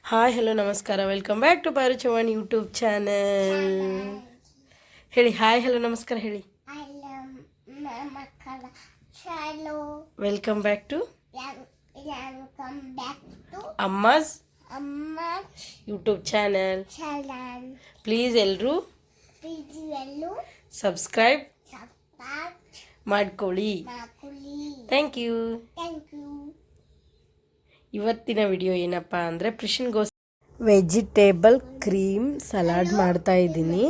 Hi hello ನಮಸ್ಕಾರ. Welcome back to Paru Chavan YouTube channel ಹೇಳಿ hi hello ನಮಸ್ಕಾರ ಹೇಳಿ. ವೆಲ್ಕಮ್ ಬ್ಯಾಕ್ ಟು ಅಮ್ಮಸ್ ಅಮ್ಮ ಯೂಟ್ಯೂಬ್ ಚಾನಲ್ ಪ್ಲೀಸ್ ಎಲ್ಲರೂ ಸಬ್ಸ್ಕ್ರೈಬ್ ಮಾಡ್ಕೊಳ್ಳಿ. ಥ್ಯಾಂಕ್ ಯು ಥ್ಯಾಂಕ್ ಯು ಇವತ್ತಿನ ವಿಡಿಯೋ ಏನಪ್ಪ ಅಂದರೆ ಪ್ರಿಷನ್ಗೋಸ್ ವೆಜಿಟೇಬಲ್ ಕ್ರೀಮ್ ಸಲಾಡ್ ಮಾಡ್ತಾ ಇದ್ದೀನಿ.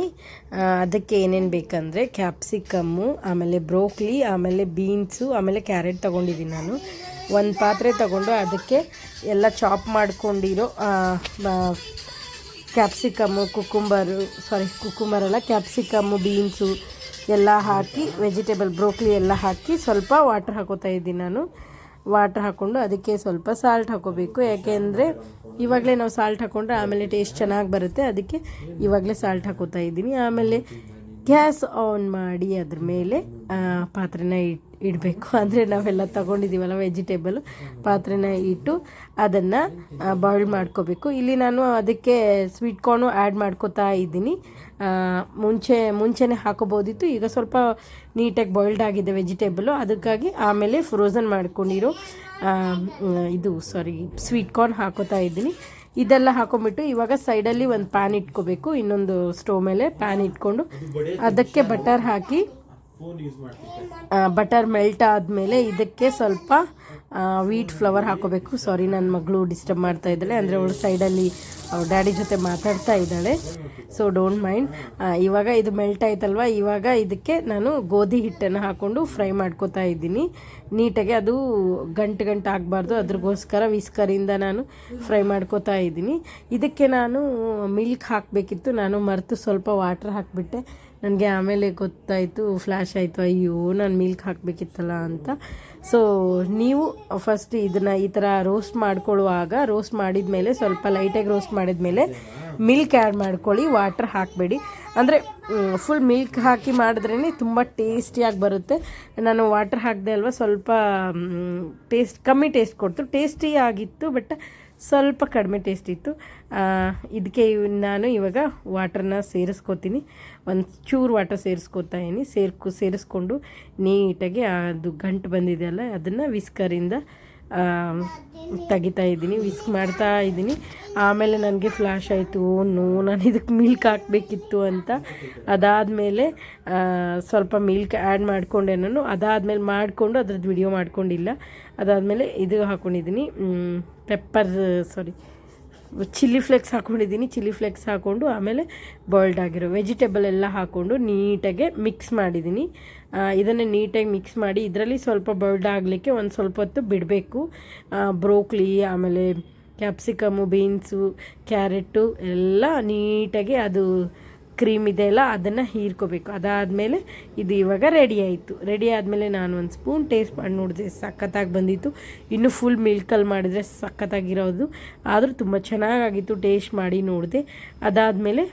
ಅದಕ್ಕೆ ಏನೇನು ಬೇಕಂದರೆ ಕ್ಯಾಪ್ಸಿಕಮ್ಮು ಆಮೇಲೆ ಬ್ರೋಕ್ಲಿ ಆಮೇಲೆ ಬೀನ್ಸು ಆಮೇಲೆ ಕ್ಯಾರೆಟ್ ತೊಗೊಂಡಿದ್ದೀನಿ ನಾನು. ಒಂದು ಪಾತ್ರೆ ತಗೊಂಡು ಅದಕ್ಕೆ ಎಲ್ಲ ಚಾಪ್ ಮಾಡ್ಕೊಂಡಿರೋ ಕ್ಯಾಪ್ಸಿಕಮ್ಮು ಕುಕ್ಕುಂಬರು ಸಾರಿ ಕುಕ್ಕುಂಬರ್ ಅಲ್ಲ ಕ್ಯಾಪ್ಸಿಕಮ್ಮು ಬೀನ್ಸು ಎಲ್ಲ ಹಾಕಿ ವೆಜಿಟೇಬಲ್ ಬ್ರೋಕ್ಲಿ ಎಲ್ಲ ಹಾಕಿ ಸ್ವಲ್ಪ ವಾಟರ್ ಹಾಕೋತಾ ಇದ್ದೀನಿ ನಾನು. ವಾಟರ್ ಹಾಕ್ಕೊಂಡು ಅದಕ್ಕೆ ಸ್ವಲ್ಪ ಸಾಲ್ಟ್ ಹಾಕೋಬೇಕು. ಯಾಕೆಂದರೆ ಇವಾಗಲೇ ನಾವು ಸಾಲ್ಟ್ ಹಾಕ್ಕೊಂಡ್ರೆ ಆಮೇಲೆ ಟೇಸ್ಟ್ ಚೆನ್ನಾಗಿ ಬರುತ್ತೆ. ಅದಕ್ಕೆ ಇವಾಗಲೇ ಸಾಲ್ಟ್ ಹಾಕೋತಾ ಇದ್ದೀನಿ. ಆಮೇಲೆ ಗ್ಯಾಸ್ ಆನ್ ಮಾಡಿ ಅದ್ರ ಮೇಲೆ ಪಾತ್ರೆನ ಇಟ್ ಇಡಬೇಕು. ಅಂದರೆ ನಾವೆಲ್ಲ ತಗೊಂಡಿದ್ದೀವಲ್ಲ ವೆಜಿಟೇಬಲ್, ಪಾತ್ರೆನ ಇಟ್ಟು ಅದನ್ನು ಬಾಯ್ಲ್ ಮಾಡ್ಕೋಬೇಕು. ಇಲ್ಲಿ ನಾನು ಅದಕ್ಕೆ ಸ್ವೀಟ್ ಕಾರ್ನು ಆ್ಯಡ್ ಮಾಡ್ಕೋತಾ ಇದ್ದೀನಿ. ಮುಂಚೆ, ಮುಂಚೆನೇ ಹಾಕೋಬೋದಿತ್ತು. ಈಗ ಸ್ವಲ್ಪ ನೀಟಾಗಿ ಬಾಯ್ಲ್ಡ್ ಆಗಿದೆ ವೆಜಿಟೇಬಲು. ಅದಕ್ಕಾಗಿ ಆಮೇಲೆ ಫ್ರೋಝನ್ ಮಾಡ್ಕೊಂಡಿರೋ ಇದು ಸಾರಿ ಸ್ವೀಟ್ ಕಾರ್ನ್ ಹಾಕೋತಾ ಇದ್ದೀನಿ. ಇದೆಲ್ಲ ಹಾಕೊಂಡ್ಬಿಟ್ಟು ಇವಾಗ ಸೈಡಲ್ಲಿ ಒಂದು ಪ್ಯಾನ್ ಇಟ್ಕೋಬೇಕು, ಇನ್ನೊಂದು ಸ್ಟೋವ್ ಮೇಲೆ ಪ್ಯಾನ್ ಇಟ್ಕೊಂಡು. ಅದಕ್ಕೆ ಬಟರ್ ಹಾಕಿ ಬಟರ್ ಮೆಲ್ಟ್ ಆದಮೇಲೆ ಇದಕ್ಕೆ ಸ್ವಲ್ಪ ವೀಟ್ ಫ್ಲವರ್ ಹಾಕೋಬೇಕು. ಸಾರಿ ನನ್ನ ಮಗಳು ಡಿಸ್ಟರ್ಬ್ ಮಾಡ್ತಾ ಇದ್ದಾಳೆ. ಅಂದರೆ ಅವಳು ಸೈಡಲ್ಲಿ ಅವ್ರ ಡ್ಯಾಡಿ ಜೊತೆ ಮಾತಾಡ್ತಾ ಇದ್ದಾಳೆ. ಸೊ ಡೋಂಟ್ ಮೈಂಡ್ ಇವಾಗ ಇದು ಮೆಲ್ಟ್ ಆಯ್ತಲ್ವ? ಇವಾಗ ಇದಕ್ಕೆ ನಾನು ಗೋಧಿ ಹಿಟ್ಟನ್ನು ಹಾಕ್ಕೊಂಡು ಫ್ರೈ ಮಾಡ್ಕೋತಾ ಇದ್ದೀನಿ. ನೀಟಾಗಿ ಅದು ಗಂಟು ಗಂಟು ಆಗಬಾರ್ದು. ಅದ್ರಗೋಸ್ಕರ ವಿಸ್ಕರಿಂದ ನಾನು ಫ್ರೈ ಮಾಡ್ಕೋತಾ ಇದ್ದೀನಿ. ಇದಕ್ಕೆ ನಾನು ಮಿಲ್ಕ್ ಹಾಕಬೇಕಿತ್ತು. ನಾನು ಮರೆತು ಸ್ವಲ್ಪ ವಾಟ್ರ್ ಹಾಕಿಬಿಟ್ಟೆ. ನನಗೆ ಆಮೇಲೆ ಗೊತ್ತಾಯಿತು ಫ್ಲ್ಯಾಶ್ ಆಯಿತು, ಅಯ್ಯೋ, ನಾನು ಮಿಲ್ಕ್ ಹಾಕಬೇಕಿತ್ತಲ್ಲ ಅಂತ. ಸೊ ನೀವು ಫಸ್ಟ್ ಇದನ್ನು ಈ ಥರ ರೋಸ್ಟ್ ಮಾಡ್ಕೊಳ್ಳುವಾಗ ರೋಸ್ಟ್ ಮಾಡಿದ ಮೇಲೆ ಸ್ವಲ್ಪ ಲೈಟಾಗಿ ರೋಸ್ಟ್ ಮಾಡಿದ ಮೇಲೆ ಮಿಲ್ಕ್ ಆ್ಯಡ್ ಮಾಡ್ಕೊಳ್ಳಿ ವಾಟರ್ ಹಾಕಬೇಡಿ. ಅಂದರೆ ಫುಲ್ ಮಿಲ್ಕ್ ಹಾಕಿ ಮಾಡಿದ್ರೇ ತುಂಬ ಟೇಸ್ಟಿಯಾಗಿ ಬರುತ್ತೆ. ನಾನು ವಾಟರ್ ಹಾಕಿದೆ ಅಲ್ವಾ, ಸ್ವಲ್ಪ ಟೇಸ್ಟ್ ಕಮ್ಮಿ ಟೇಸ್ಟ್ ಕೊಡ್ತು. ಟೇಸ್ಟಿಯಾಗಿತ್ತು ಬಟ್ ಸ್ವಲ್ಪ ಕಡಿಮೆ ಟೇಸ್ಟ್ ಇತ್ತು. ಇದಕ್ಕೆ ನಾನು ಇವಾಗ ವಾಟರ್ನ ಸೇರಿಸ್ಕೋತೀನಿ. ಒಂದು ಚೂರು ವಾಟರ್ ಸೇರಿಸ್ಕೋತಾ ಇದ್ದೀನಿ. ಸೇರ್ಕೊ, ಸೇರಿಸ್ಕೊಂಡು ನೀಟಾಗಿ ಅದು ಗಂಟು ಬಂದಿದೆಯಲ್ಲ, ಅದನ್ನು ವಿಸ್ಕರಿಂದ ತೆಗಿತಾ ಇದ್ದೀನಿ ವಿಸ್ಕ್ ಮಾಡ್ತಾ ಇದ್ದೀನಿ. ಆಮೇಲೆ ನನಗೆ ಫ್ಲ್ಯಾಶ್ ಆಯಿತು. ನೋ ನಾನು ಇದಕ್ಕೆ ಮಿಲ್ಕ್ ಹಾಕಬೇಕಿತ್ತು ಅಂತ. ಅದಾದಮೇಲೆ ಸ್ವಲ್ಪ ಮಿಲ್ಕ್ ಆ್ಯಡ್ ಮಾಡಿಕೊಂಡೆ ನಾನು. ಅದಾದಮೇಲೆ ಮಾಡಿಕೊಂಡು ಅದ್ರದ್ದು ವಿಡಿಯೋ ಮಾಡಿಕೊಂಡಿಲ್ಲ. ಅದಾದಮೇಲೆ ಇದು ಹಾಕ್ಕೊಂಡಿದ್ದೀನಿ ಪೆಪ್ಪರ್ ಸಾರಿ ಚಿಲ್ಲಿ ಫ್ಲೆಕ್ಸ್ ಹಾಕ್ಕೊಂಡಿದ್ದೀನಿ ಚಿಲ್ಲಿ ಫ್ಲೆಕ್ಸ್ ಹಾಕ್ಕೊಂಡು ಆಮೇಲೆ ಬಾಯ್ಲ್ಡ್ ಆಗಿರೋ ವೆಜಿಟೇಬಲ್ ಎಲ್ಲ ಹಾಕ್ಕೊಂಡು ನೀಟಾಗೆ ಮಿಕ್ಸ್ ಮಾಡಿದ್ದೀನಿ. ಇದನ್ನು ನೀಟಾಗಿ ಮಿಕ್ಸ್ ಮಾಡಿ ಇದರಲ್ಲಿ ಸ್ವಲ್ಪ ಬಾಯ್ಲ್ಡ್ ಆಗಲಿಕ್ಕೆ ಒಂದು ಸ್ವಲ್ಪ ಹೊತ್ತು ಬಿಡಬೇಕು. ಬ್ರೋಕ್ಲಿ, ಆಮೇಲೆ ಕ್ಯಾಪ್ಸಿಕಮು, ಬೀನ್ಸು ಕ್ಯಾರೆಟು ಎಲ್ಲ ನೀಟಾಗಿ ಅದು ಕ್ರೀಮ್ ಇದೆಯಲ್ಲ ಅದನ್ನು ಹೀರ್ಕೋಬೇಕು. ಅದಾದಮೇಲೆ ಇದು ಇವಾಗ ರೆಡಿ ಆಯಿತು. ರೆಡಿ ಆದಮೇಲೆ ನಾನು ಒಂದು ಸ್ಪೂನ್ ಟೇಸ್ಟ್ ಮಾಡಿ ನೋಡಿದೆ ಸಖತ್ತಾಗಿ ಬಂದಿತ್ತು. ಇನ್ನು ಫುಲ್ ಮಿಲ್ಕಲ್ಲಿ ಮಾಡಿದರೆ ಸಖತ್ತಾಗಿರೋದು. ಆದರೂ ತುಂಬ ಚೆನ್ನಾಗಾಗಿತ್ತು ಟೇಸ್ಟ್ ಮಾಡಿ ನೋಡಿದೆ. ಅದಾದಮೇಲೆ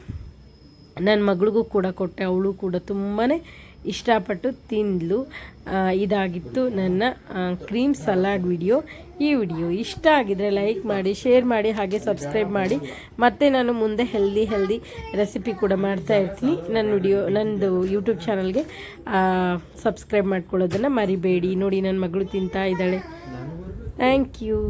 ನನ್ನ ಮಗಳಿಗೂ ಕೂಡ ಕೊಟ್ಟೆ, ಅವಳು ಕೂಡ ತುಂಬಾ ಇಷ್ಟಪಟ್ಟು ತಿಂದಲು. ಇದಾಗಿತ್ತು ನನ್ನ ಕ್ರೀಮ್ ಸಲಾಡ್ ವಿಡಿಯೋ ಈ ವಿಡಿಯೋ ಇಷ್ಟ ಆಗಿದರೆ ಲೈಕ್ ಮಾಡಿ ಶೇರ್ ಮಾಡಿ, ಹಾಗೆ ಸಬ್ಸ್ಕ್ರೈಬ್ ಮಾಡಿ. ಮತ್ತೆ ನಾನು ಮುಂದೆ ಹೆಲ್ದಿ ಹೆಲ್ದಿ ರೆಸಿಪಿ ಕೂಡ ಮಾಡ್ತಾ ಇರ್ತೀನಿ. ನನ್ನ ವಿಡಿಯೋ ನನ್ನದು ಯೂಟ್ಯೂಬ್ ಚಾನಲ್ಗೆ ಸಬ್ಸ್ಕ್ರೈಬ್ ಮಾಡ್ಕೊಳ್ಳೋದನ್ನು ಮರಿಬೇಡಿ. ನೋಡಿ ನನ್ನ ಮಗಳು ತಿಂತಾ ಇದ್ದಾಳೆ. Thank you